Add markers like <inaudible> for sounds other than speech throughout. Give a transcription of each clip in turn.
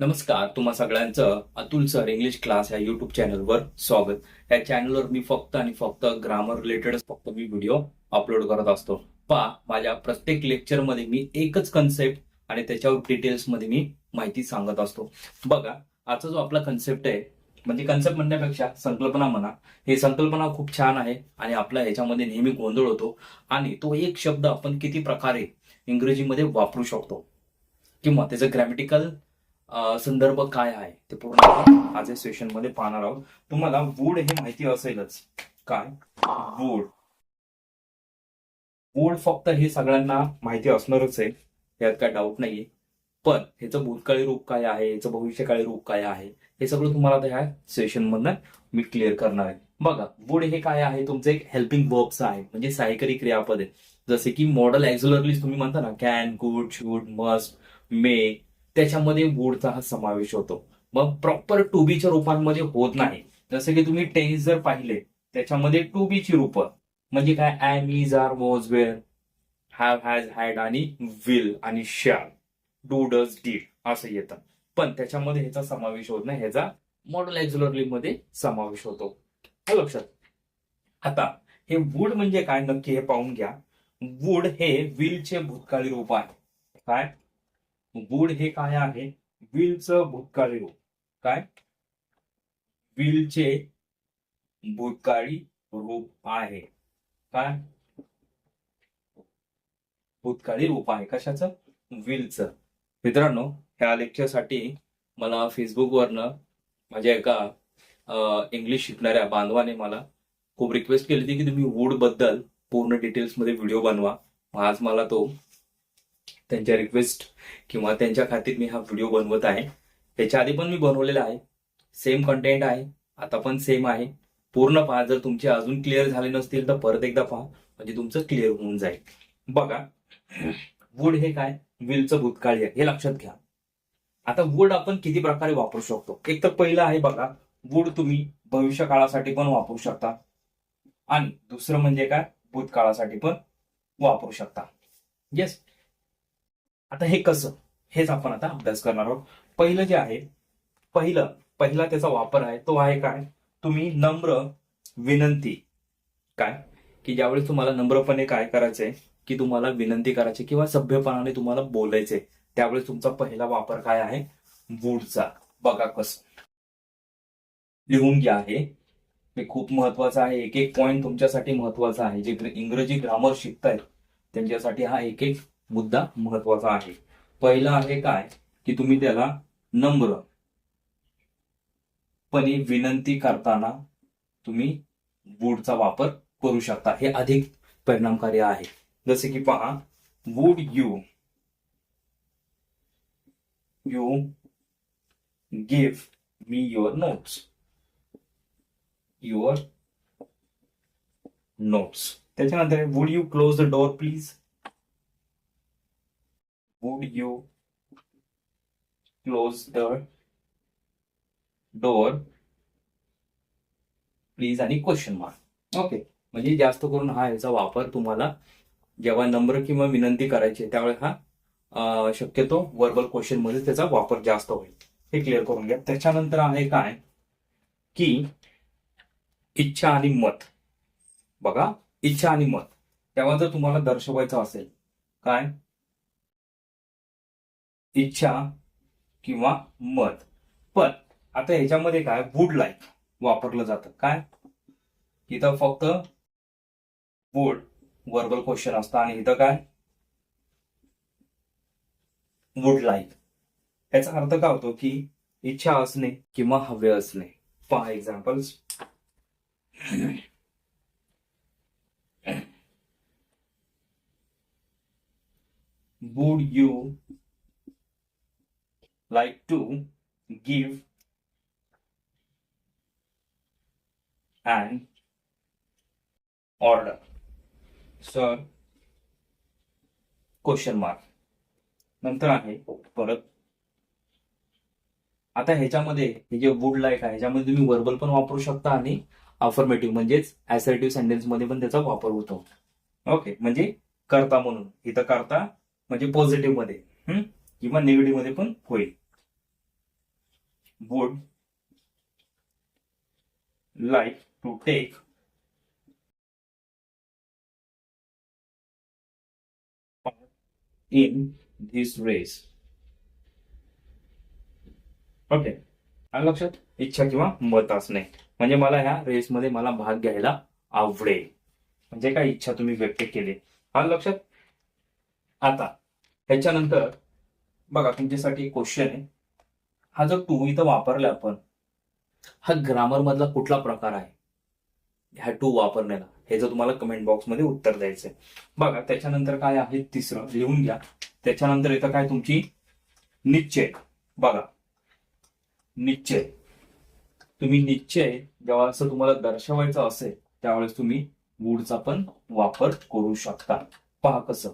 नमस्कार तुम्हा सगळ्यांचं अतुल सर इंग्लिश क्लास या युट्यूब चॅनलवर स्वागत. या चॅनलवर मी फक्त आणि फक्त ग्रामर रिलेटेड फक्त मी व्हिडिओ अपलोड करत असतो. पहा माझ्या प्रत्येक लेक्चरमध्ये मी एकच कन्सेप्ट आणि त्याच्यावर डिटेल्समध्ये मी माहिती सांगत असतो. बघा आजचा जो आपला कन्सेप्ट आहे म्हणजे कन्सेप्ट म्हणण्यापेक्षा संकल्पना म्हणा ही संकल्पना खूप छान आहे आणि आपला ह्याच्यामध्ये नेहमी गोंधळ होतो आणि तो एक शब्द आपण किती प्रकारे इंग्रजीमध्ये वापरू शकतो. किंवा त्याचं ग्रॅमॅटिकल संदर्भ काय आहे ते पूर्ण आज या सेशनमध्ये पाहणार आहोत. तुम्हाला वूड हे माहिती असेलच. काय? वूड वूड फक्त हे सगळ्यांना माहिती असणारच आहे. यात काय डाऊट नाहीये. पण ह्याचं भूतकाळी रूप काय आहे? ह्याचं भविष्यकाळी रूप काय आहे? हे सगळं तुम्हाला ह्या सेशन मधनं मी क्लिअर करणार आहे. बघा वूड हे काय आहे? तुमचं एक हेल्पिंग वर्ब्स आहे. म्हणजे सहायकारी क्रियापद. आहे जसे की मॉडल एक्झुलरली तुम्ही म्हणता ना can could should must may त्याच्यामध्ये वूडचा हा समावेश होतो. मग प्रॉपर टू बीच्या रूपांमध्ये होत नाही. जसं की तुम्ही टेनिस जर पाहिले त्याच्यामध्ये टू बीची रूप म्हणजे काय? Am is are was were have has had आणि विल आणि शॅल डू डज डीड असं येतं. पण त्याच्यामध्ये ह्याचा समावेश होत नाही. ह्याचा मॉडल ऍक्झुलरली मध्ये समावेश होतो. हे लक्षात. आता हे वूड म्हणजे काय? नक्की हे पाहून घ्या. वूड हे विलचे भूतकाळी रूप आहे. काय? वूड हे काय आहे? विलचं भूतकाळी रूप. काय? विलचे भूतकाळी रूप आहे. काय? भूतकाळी रूप आहे. कशाचं? विलचं. मित्रांनो ह्या लेक्चरसाठी मला फेसबुकवरनं माझ्या एका इंग्लिश शिकणाऱ्या बांधवाने मला खूप रिक्वेस्ट केली होती की तुम्ही वूडबद्दल पूर्ण डिटेल्समध्ये व्हिडिओ बनवा. आज मला तो त्यांच्या रिक्वेस्ट किंवा त्यांच्या खातीर मी हा व्हिडिओ बनवत आहे. त्याच्या आधी पण मी बनवलेला आहे. सेम कंटेंट आहे. आता पण सेम आहे. पूर्ण पहा जर तुमचे अजून क्लिअर झाले नसतील तर परत एकदा पहा. म्हणजे तुमचं क्लिअर होऊन जाईल. बघा. वूड हे काय? विलचं भूतकाळी आहे. हे लक्षात घ्या. आता वूड आपण किती प्रकारे वापरू शकतो? एक तर पहिलं आहे बघा. वूड तुम्ही भविष्य काळासाठी पण वापरू शकता. आणि दुसरं म्हणजे काय? भूतकाळासाठी पण वापरू शकता. येस आता हे कसं? हेच आपण आता अभ्यास करणार आहोत. पहिलं जे आहे पहिलं पहिला त्याचा वापर आहे तो आहे काय? तुम्ही नम्र विनंती. काय? की ज्यावेळेस तुम्हाला नम्रपणे काय करायचंय की तुम्हाला विनंती करायची किंवा सभ्यपणाने तुम्हाला बोलायचंय त्यावेळेस तुमचा पहिला वापर काय आहे? वूडचा बघा कसं. लिहून घ्या आहे हे खूप महत्वाचं आहे. एक एक पॉइंट तुमच्यासाठी महत्त्वाचा आहे. जे इंग्रजी ग्रामर शिकतायत त्यांच्यासाठी हा एक एक मुद्दा महत्त्वाचा आहे. पहिला आहे काय? की तुम्ही त्याला नम्र पणे विनंती करताना तुम्ही वूडचा वापर करू शकता. हे अधिक परिणामकारी आहे. जसे की पहा would you you give me your notes. Your notes. त्याच्यानंतर would you close the door please? Would you close the door please आणि क्वेश्चन मार्क ओके म्हणजे जास्त करून हा याचा वापर तुम्हाला जेव्हा नम्र किंवा विनंती करायची त्यावेळेस हा शक्यतो वर्बल क्वेश्चनमध्ये त्याचा वापर जास्त होईल. हे क्लिअर करून घ्या. त्याच्यानंतर आहे काय? की इच्छा आणि मत. बघा इच्छा आणि मत. तेव्हा जर तुम्हाला दर्शवायचं असेल काय? इच्छा किंवा मत. पण आता ह्याच्यामध्ये काय? वूड लाईक वापरलं जातं. काय? इथं फक्त वूड वर्बल क्वेश्चन असतं आणि इथं काय? वूड लाईक याचा अर्थ काय होतो की इच्छा असणे किंवा हवे असणे. पहा examples would you like to give an order. So, question mark नंतर आहे परत. आता ह्याच्यामध्ये हे जे वुड लाईक आहे ह्याच्यामध्ये तुम्ही वर्बल पण वापरू शकता आणि अफर्मेटिव्ह म्हणजेच ऍसर्टिव्ह सेंटेन्समध्ये पण त्याचा वापर होतो. ओके म्हणजे करता म्हणून. इथं करता म्हणजे पॉझिटिव्हमध्ये. किंवा निगेटिव्हमध्ये पण होईल. Would like to take in this race okay आणि लक्षात? इच्छा किंवा मत असणे. म्हणजे मला ह्या रेसमध्ये मला भाग घ्यायला आवडेल. म्हणजे काय इच्छा तुम्ही व्यक्त केली? हा लक्षात? आता ह्याच्यानंतर बघा तुमच्यासाठी क्वेश्चन आहे. हा जो टू इथं वापरला आपण हा ग्रामर मधला कुठला प्रकार आहे? ह्या टू वापरण्याला. हे जर तुम्हाला कमेंट बॉक्समध्ये उत्तर द्यायचंय. बघा त्याच्यानंतर काय आहे तिसरं? लिहून घ्या. त्याच्यानंतर येतं काय तुमची? निश्चय. बघा. निश्चय. तुम्ही निश्चय जेव्हा असं तुम्हाला दर्शवायचं असेल त्यावेळेस तुम्ही वूडचा पण वापर करू शकता. पहा कसं.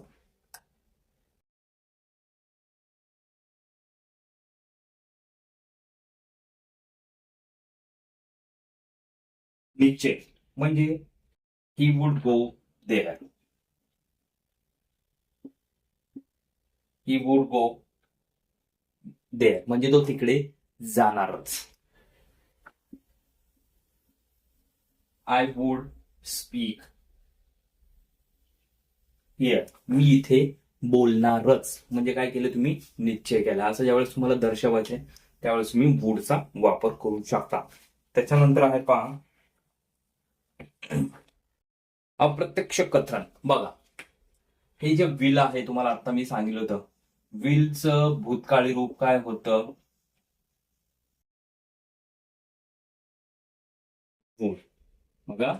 निश्चय. म्हणजे he would go there he would go there म्हणजे तो तिकडे जाणारच. आय वुड स्पीक हिअर मी इथे बोलणारच. म्हणजे काय केलं तुम्ही? निश्चय केला. असं ज्यावेळेस तुम्हाला दर्शवायचे त्यावेळेस तुम्ही वूडचा वापर करू शकता. त्याच्यानंतर आहे पहा अप्रत्यक्ष कथन. बघा. हे जे विल आहे तुम्हाला आता मी सांगितलं होतं. विलचं भूतकाळी रूप काय होतं? हो. बघा.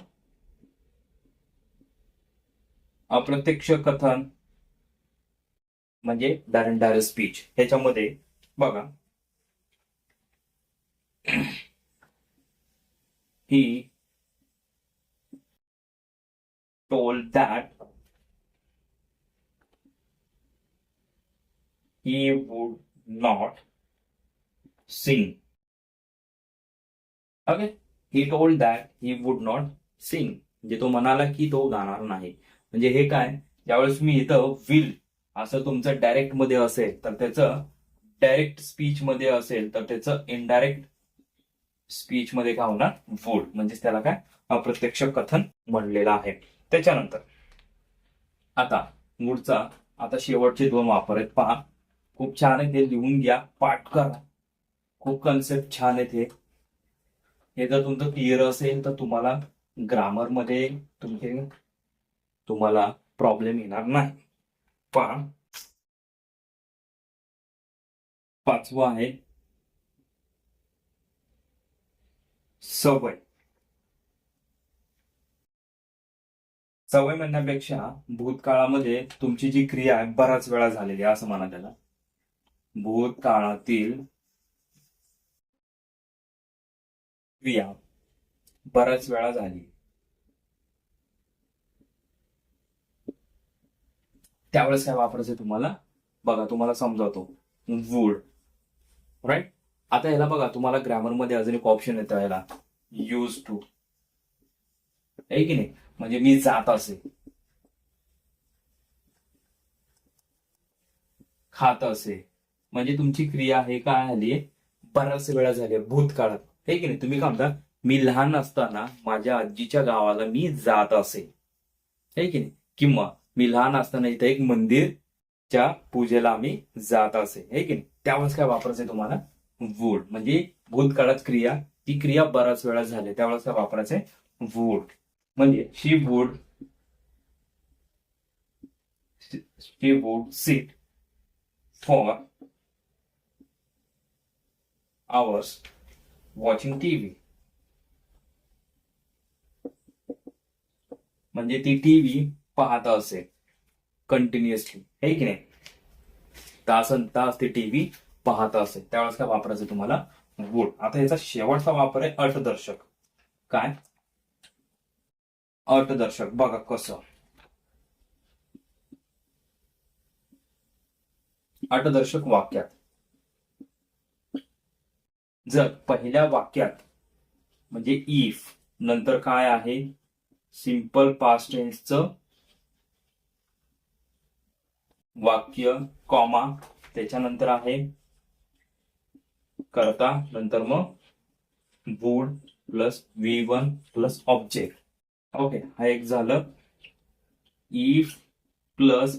अप्रत्यक्ष कथन म्हणजे डायरेक्ट स्पीच ह्याच्यामध्ये बघा. <clears throat> ही told that he would not sing. Okay? He told that he would not sing. म्हणजे तो म्हणाला की तो गाणार नाही म्हणजे हे काय ज्यावेळेस मी इथं विल असं तुमचं डायरेक्टमध्ये असेल तर त्याचं डायरेक्ट स्पीच मध्ये असेल तर त्याचं इनडायरेक्ट स्पीच मध्ये काय होणार वुड म्हणजेच त्याला काय अप्रत्यक्ष कथन म्हणलेलं आहे त्याच्यानंतर. आता मूळचा आता शेवटचे दोन वापर आहेत. पहा खूप छान आहे ते लिहून घ्या पाठ करा. खूप कन्सेप्ट छान आहेत हे. हे जर तुमचं क्लिअर असेल तर तुम्हाला ग्रामरमध्ये तुमचे तुम्हाला प्रॉब्लेम येणार नाही. पहा. पाचवं आहे. सवय. सवय म्हणण्यापेक्षा भूतकाळामध्ये तुमची जी क्रिया आहे बराच वेळा झालेली आहे असं म्हणा त्याला. भूतकाळातील क्रिया बराच वेळा झाली. त्यावेळेस काय वापरायचं तुम्हाला? बघा तुम्हाला समजावतो. वूड राईट आता ह्याला बघा तुम्हाला ग्रामरमध्ये अजून एक ऑप्शन येतं ह्याला यूज टू आहे की नाही? म्हणजे मी जात असे. खात असे. म्हणजे तुमची क्रिया हे काय आली? बऱ्याच वेळा झाली भूतकाळात. हे की नाही? तुम्ही काय म्हणता मी लहान असताना माझ्या आजीच्या गावाला मी जात असे. हे की नाही? किंवा मी लहान असताना इथे एक मंदिरच्या पूजेला आम्ही जात असे. हे की नाही? त्यावेळेस काय वापरायचंय तुम्हाला? वूड. म्हणजे भूतकाळात क्रिया ती क्रिया बऱ्याच वेळा झाली. त्यावेळेस काय वापरायचंय वूड. म्हणजे she would she would sit for hours watching TV म्हणजे ती टीव्ही पाहत असे कंटिन्युअसली हे की नाही? तासन तास ती टीव्ही पाहत असे. त्यावेळेस काय वापरायचं तुम्हाला? वूड आता याचा शेवटचा वापर आहे अर्थदर्शक. काय? अर्थदर्शक बघा कसं अर्थदर्शक वाक्यात जर पहिल्या वाक्यात म्हणजे इफ नंतर काय आहे? सिंपल पास्ट टेन्सचं वाक्य कॉमा त्याच्यानंतर आहे करता नंतर मग would plus V one plus object okay हा एक झालं. इफ प्लस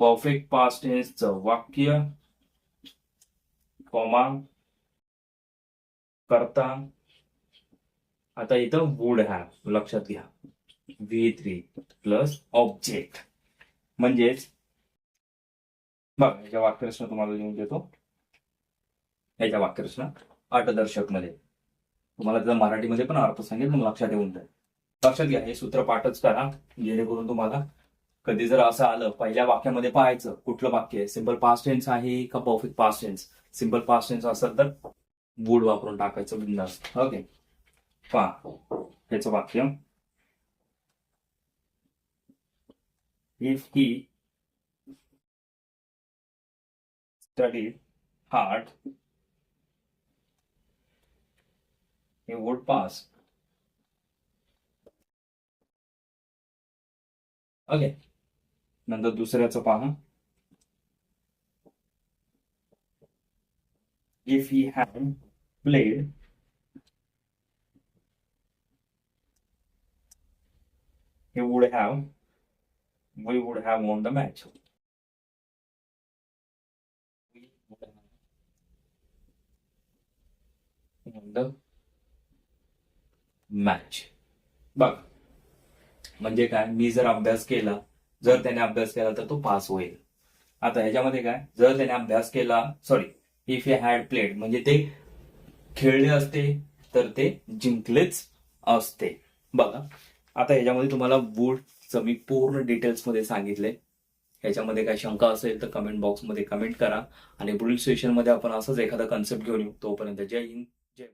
परफेक्ट पास्ट टेन्सचं वाक्य कॉमा करता. आता इथं वूड हॅव लक्षात घ्या. व्ही थ्री प्लस ऑब्जेक्ट म्हणजेच बघा याच्या वाक्यरचना तुम्हाला लिहून देतो. याच्या वाक्यरचना अटदर्शकमध्ये तुम्हाला जर मराठीमध्ये पण अर्थ सांगेल मग लक्षात येऊन जाईल. लक्षात घ्या हे सूत्र पाठच करा जेणेकरून तुम्हाला कधी जर असं आलं पहिल्या वाक्यामध्ये पाहायचं कुठलं वाक्य आहे? सिंपल पास्ट टेन्स आहे का perfect past tense simple past tense असेल तर वूड वापरून टाकायचं बिंदास ओके पहा त्याचं वाक्य. If he study hard he would pass okay. नंतर दुसऱ्याचं पाहा. If he have played he would have we would have won the match match बघ म्हणजे काय? मी जर अभ्यास केला जर त्याने अभ्यास केला तर तो पास होईल. आता ह्याच्यामध्ये काय? जर त्याने अभ्यास केला sorry if he had played म्हणजे ते खेळले असते तर ते जिंकलेच असते. बघा आता ह्याच्यामध्ये तुम्हाला वूडचं मी पूर्ण डिटेल्समध्ये सांगितले ह्याच्यामध्ये काय शंका असेल तर कमेंट बॉक्समध्ये कमेंट करा. आणि पुढील सेशनमध्ये आपण असंच एखादा कन्सेप्ट घेऊन येऊ तोपर्यंत. जय हिंद जय